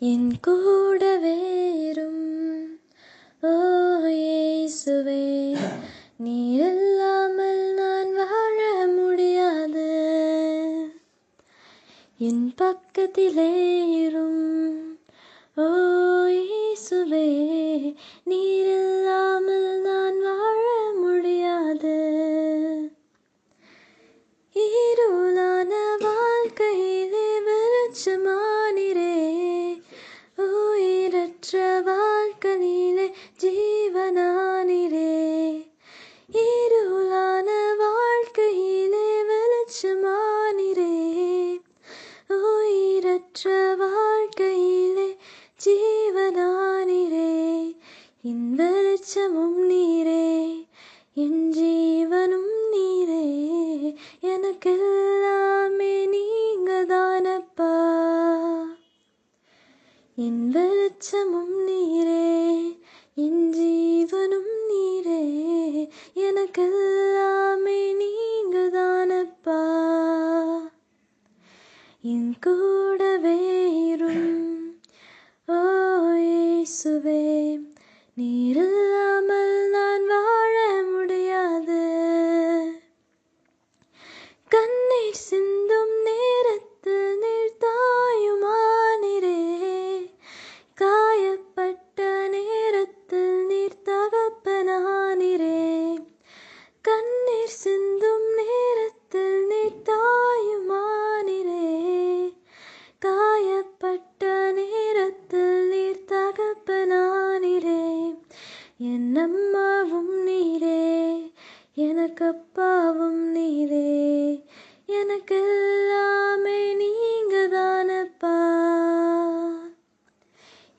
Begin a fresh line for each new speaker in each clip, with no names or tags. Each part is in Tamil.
என் கூட வேறும். ஓ இயேசுவே நீர் இல்லாமல் நான் வாழ முடியாது. என் பக்கத்திலேரும் ஓ இயேசுவே நீர் இல்லாமல் நான் வாழ முடியாது. இருளான வாழ்க்கையிலே வெளிச்சமானிரே உயிரற்ற வாழ்க்கையிலே ஜீவனானிரே. என் வெளிச்சமும் நீரே. என் ஜீவனும் நீரே. எனக்கெல்லாமே நீங்க தானப்பா என் வெளிச்சமும் நீரே. என் ஜீவனும் நீரே. எனக்கெல்லாமே நீங்க தானப்பா என் கூடவே இரும் ஓ இயேசுவே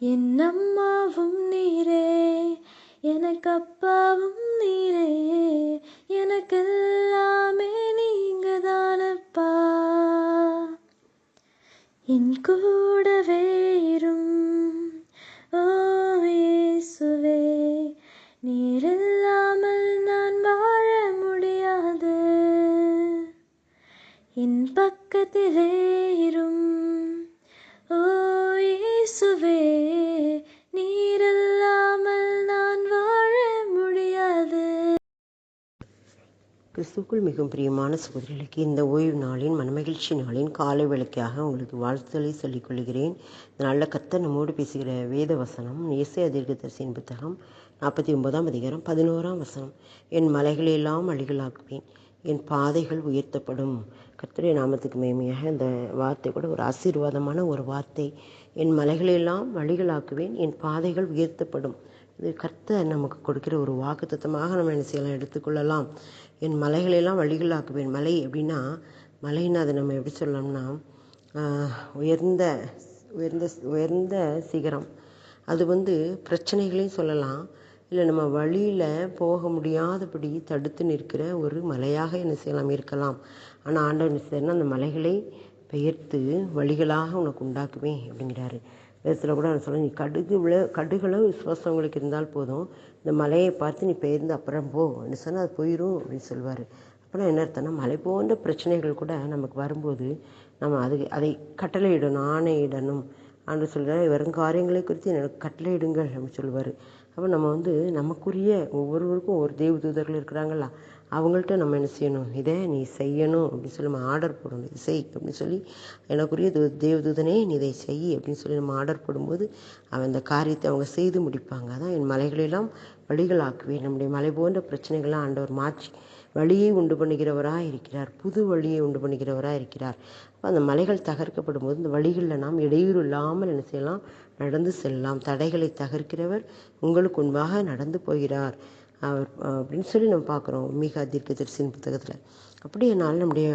என் அம்மாவும் நீரே எனக்கு அப்பாவும் நீரே எனக்கு எல்லாமே நீங்க தானப்பா என் கூடவே இரும் ஓ இயேசுவே நீர் நான் வாழ முடியாது. என் பக்கத்திலே இரும்
கிறிஸ்துக்குள் மிகவும் பிரியமான சகோதரிகளுக்கு இந்த ஓய்வு நாளின் மனமகிழ்ச்சி நாளின் காலை விளக்காக உங்களுக்கு வாழ்த்துதலை சொல்லிக் கொள்கிறேன். நல்ல நாளில் கத்த நம்மோடு பேசுகிற வேத வசனம் இயேசு தரிசின் புத்தகம் நாற்பத்தி ஒன்பதாம் அதிகாரம் பதினோராம் வசனம். என் மலைகளெல்லாம் அழிகளாக்குவேன் என் பாதைகள் உயர்த்தப்படும். கர்த்தரை நாமத்துக்கு மேமையாக இந்த வார்த்தை கூட ஒரு ஆசீர்வாதமான ஒரு வார்த்தை. என் மலைகளெல்லாம் வழிகளாக்குவேன் என் பாதைகள் உயர்த்தப்படும். இது கர்த்தர் நமக்கு கொடுக்கிற ஒரு வாக்குத்தத்தமாக நம்ம என்ன செய்யலாம் எடுத்துக்கொள்ளலாம். என் மலைகளெல்லாம் வழிகளாக்குவேன். மலை அப்படின்னா மலைன்னா அதை நம்ம எப்படி சொல்லலாம்னா உயர்ந்த உயர்ந்த உயர்ந்த சிகரம். அது வந்து பிரச்சனைகளையும் சொல்லலாம். இல்லை நம்ம வழியில் போக முடியாதபடி தடுத்து நிற்கிற ஒரு மலையாக என்ன செய்யலாம் இருக்கலாம். ஆனால் ஆண்டவன் என்ன அந்த மலைகளை பெயர்த்து வழிகளாக உனக்கு உண்டாக்குவேன் அப்படிங்கிறாரு. வேதத்தில் கூட நான் சொல்ல நீ கடுகு விழ கடுகளவு விசுவாசம் உங்களுக்கு இருந்தால் போதும். இந்த மலையை பார்த்து நீ பெயர்ந்து அப்புறம் போ. அப்படின்னு சொன்னால் அது போயிடும் அப்படின்னு சொல்லுவார் அப்புறம் என்ன அர்த்தம்னா மலை போன்ற பிரச்சனைகள் கூட நமக்கு வரும்போது நம்ம அது அதை கட்டளையிடணும் ஆணையிடணும். அப்படின்னு சொல்கிறார் வெறும் காரியங்களை குறித்து எனக்கு கட்டளையிடுங்கள் அப்படின்னு சொல்லுவார் அப்போ நம்ம வந்து நமக்குரிய ஒவ்வொருவருக்கும் ஒவ்வொரு தேவதூதர்கள் இருக்கிறாங்களா அவங்கள்ட்ட நம்ம என்ன செய்யணும்? இதை நீ செய்யணும் அப்படின்னு சொல்லி நம்ம ஆர்டர் போடணும். இது செய் அப்படின்னு சொல்லி எனக்குரிய தூ தேவதூதனே நீ இதை செய் அப்படின்னு சொல்லி நம்ம ஆர்டர் போடும்போது அவன் அந்த காரியத்தை அவங்க செய்து முடிப்பாங்க. அதான் என் மலைகளெல்லாம் வழிகளாக்குவேன். நம்முடைய மலை போன்ற பிரச்சனைகள்லாம் ஆண்டவர் மாற்றி வழியை உண்டு பண்ணுகிறவராக இருக்கிறார். புது வழியை உண்டு பண்ணுகிறவராக இருக்கிறார். அப்போ அந்த மலைகள் தகர்க்கப்படும் போது இந்த வழிகளில் நாம் இடையூறு இல்லாமல் என்ன செய்யலாம்? நடந்து செல்லலாம். தடைகளை தகர்க்கிறவர் உங்களுக்கு முன்பாக நடந்து போகிறார். அவர் அப்படின்னு சொல்லி நம்ம பார்க்குறோம். மிக தீர்க்கதரிசின் புத்தகத்தில். அப்படியானால் நம்முடைய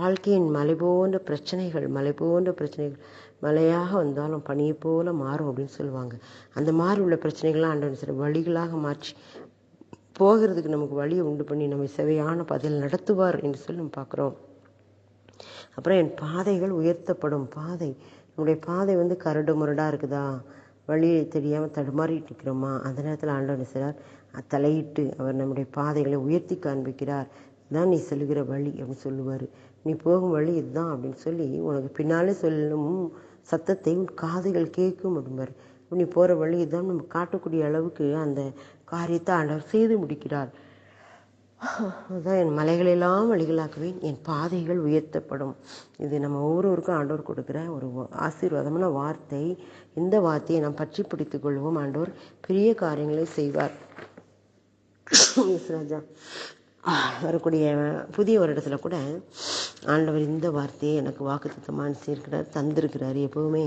வாழ்க்கையின் மலை போன்ற பிரச்சனைகள் மலை போன்ற பிரச்சனைகள் மலையாக வந்தாலும் பனியை போல மாறும் அப்படின்னு சொல்லுவாங்க. அந்த மாதிரி உள்ள பிரச்சனைகள்லாம் ஆண்டவன் சில வழிகளாக மாற்றி போகிறதுக்கு நமக்கு வழியை உண்டு பண்ணி நம்ம செவையான பதில் நடத்துவார் என்று சொல்லி நம்ம பார்க்குறோம். அப்புறம் என் பாதைகள் உயர்த்தப்படும் பாதை. நம்முடைய பாதை வந்து கரடு முரடாக இருக்குதா? வழியை தெரியாமல் தடுமாறிட்டு இருக்கிறோமா? அந்த நேரத்தில் ஆண்டவன் சிலர் தலையிட்டு அவர் நம்முடைய பாதைகளை உயர்த்தி காண்பிக்கிறார். இதுதான் நீ செல்கிற வழி அப்படின்னு சொல்லுவார். நீ போகும் வழி இதுதான் அப்படின்னு சொல்லி உனக்கு பின்னாலே சொல்லும் சத்தத்தை உன் காதுகள் கேட்கும் அப்படிம்பார். நீ போகிற வழி இதுதான். நம்ம காட்டக்கூடிய அளவுக்கு அந்த காரியத்தை ஆண்டவர் செய்து முடிக்கிறார். அதான் என் மலைகளெல்லாம் வழிகளாக்குவேன். என் பாதைகள் உயர்த்தப்படும். இது நம்ம ஒவ்வொருவருக்கும் ஆண்டவர் கொடுக்குற ஒரு ஆசீர்வாதமான வார்த்தை. இந்த வார்த்தையை நாம் பற்றி பிடித்து கொள்வோம். ஆண்டவர் பெரிய காரியங்களை செய்வார். ராஜா வரக்கூடிய புதிய வருடத்தில் கூட ஆண்டவர் இந்த வார்த்தையை எனக்கு வாக்குத்தத்தமாக சேர்க்கிறார் தந்திருக்கிறார். எப்போவுமே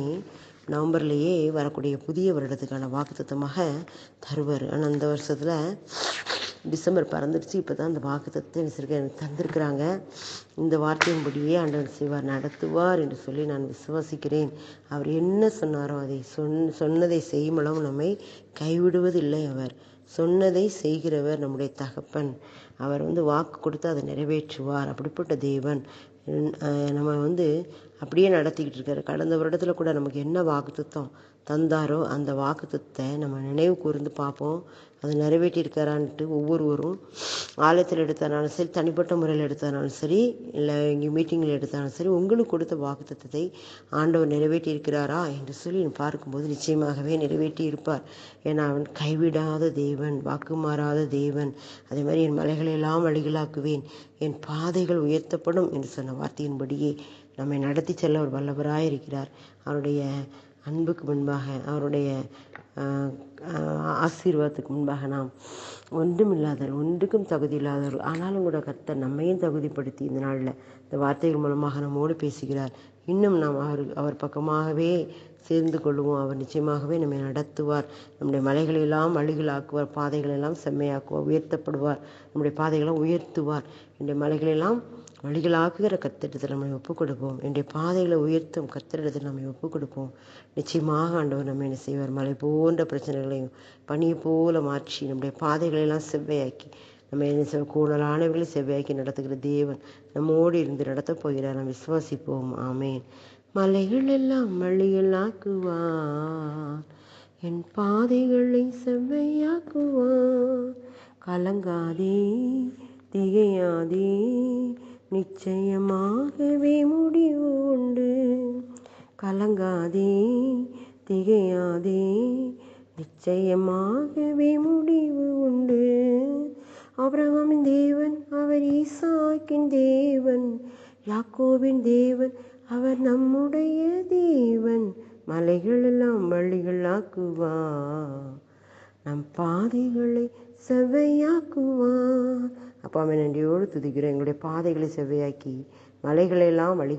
நவம்பர்லேயே வரக்கூடிய புதிய வருடத்துக்கான வாக்குத்தத்தமாக தருவார். ஆனால் அந்த வருஷத்தில் டிசம்பர் பறந்துடுச்சு. இப்போ தான் அந்த வாக்குத்தத்தை எனக்கு தந்திருக்கிறாங்க. இந்த வார்த்தையின்படியே ஆண்டவர் செய்வார் நடத்துவார் என்று சொல்லி நான் விசுவாசிக்கிறேன். அவர் என்ன சொன்னாரோ அதை சொன் சொன்னதை செய்யும் அளவு நம்மை கைவிடுவதில்லை அவர். சொன்னதை செய்கிறவர் நம்முடைய தகப்பன். அவர் வந்து வாக்கு கொடுத்து அதை நிறைவேற்றுவார். அப்படிப்பட்ட தேவன். நம்ம வந்து அப்படியே நடத்திக்கிட்டு இருக்காரு. கடந்த வருடத்தில் கூட நமக்கு என்ன வாக்குத்தம் தந்தாரோ அந்த வாக்குத்தத்தை நம்ம நினைவு கூர்ந்து பார்ப்போம். அதை நிறைவேற்றியிருக்காரான்ட்டு ஒவ்வொருவரும் ஆலயத்தில் எடுத்தாலும் சரி தனிப்பட்ட முறையில் எடுத்தாலும் சரி இல்லை இங்கே மீட்டிங்கில் எடுத்தாலும் சரி உங்களுக்கு கொடுத்த வாக்குத்தத்தை ஆண்டவர் நிறைவேற்றியிருக்கிறாரா என்று சொல்லி பார்க்கும்போது நிச்சயமாகவே நிறைவேற்றி இருப்பார் ஏன்னா அவன் கைவிடாத தேவன் வாக்கு மாறாத தேவன். அதே மாதிரி என் மலைகளெல்லாம் வழிகளாக்குவேன் என் பாதைகள் உயர்த்தப்படும் என்று சொன்ன வார்த்தையின்படியே நம்மை நடத்தி செல்ல அவர் வல்லவராக இருக்கிறார். அவருடைய அன்புக்கு முன்பாக அவருடைய ஆசீர்வாதத்துக்கு முன்பாக நாம் ஒன்றுமில்லாதவர் ஒன்றுக்கும் தகுதி இல்லாதவர் ஆனாலும் கூட கர்த்தர் நம்மையும் தகுதிப்படுத்தி இந்த நாளில் இந்த வார்த்தைகள் மூலமாக நம்மோடு பேசுகிறார். இன்னும் நாம் அவர் அவர் பக்கமாகவே சேர்ந்து கொள்வோம் அவர் நிச்சயமாகவே நம்மை நடத்துவார். நம்முடைய மலைகளெல்லாம் அழுகலாக்குவார். பாதைகளெல்லாம் செம்மையாக்குவார். உயர்த்தப்படுவார். நம்முடைய பாதைகளை உயர்த்துவார். என்னுடைய மலைகளெல்லாம் வழிகளாக்குகிற கத்திரத்தில் நம்மை ஒப்புக் கொடுப்போம் என்னுடைய பாதைகளை உயர்த்தும் கத்திரிடத்தில் நம்மை ஒப்புக் கொடுப்போம் நிச்சயமாக ஆண்டவர் நம்ம என்ன செய்வார்? மலை போன்ற பிரச்சனைகளையும் பனியை போல மாற்றி நம்முடைய பாதைகளெல்லாம் செவ்வையாக்கி நம்ம என்ன செய்வோம் கூடலானவர்களை செவ்வையாக்கி நடத்துகிற தேவன் நம்மோடு இருந்து நடத்தப் போகிறார். நாம் விசுவாசிப்போம். ஆமேன். மலைகள் எல்லாம் வழிகளாக்குவார் என் பாதைகளை செவ்வையாக்குவார். கலங்காதே திகையாதே நிச்சயமாகவே முடிவு உண்டு. கலங்காதே திகையாதே நிச்சயமாகவே முடிவு உண்டு. அபிரகாமின் தேவன் அவர் ஈசாக்கின் தேவன். யாக்கோவின் தேவன் அவர் நம்முடைய தேவன். மலைகளெல்லாம் வழிகளாக்குவா நம் பாதைகளை செவ்வையாக்குவார் அப்பா அம்மா நன்றியோடு துதிக்கிறோம் எங்களுடைய பாதைகளை செவ்வையாக்கி மலைகளெல்லாம் வழி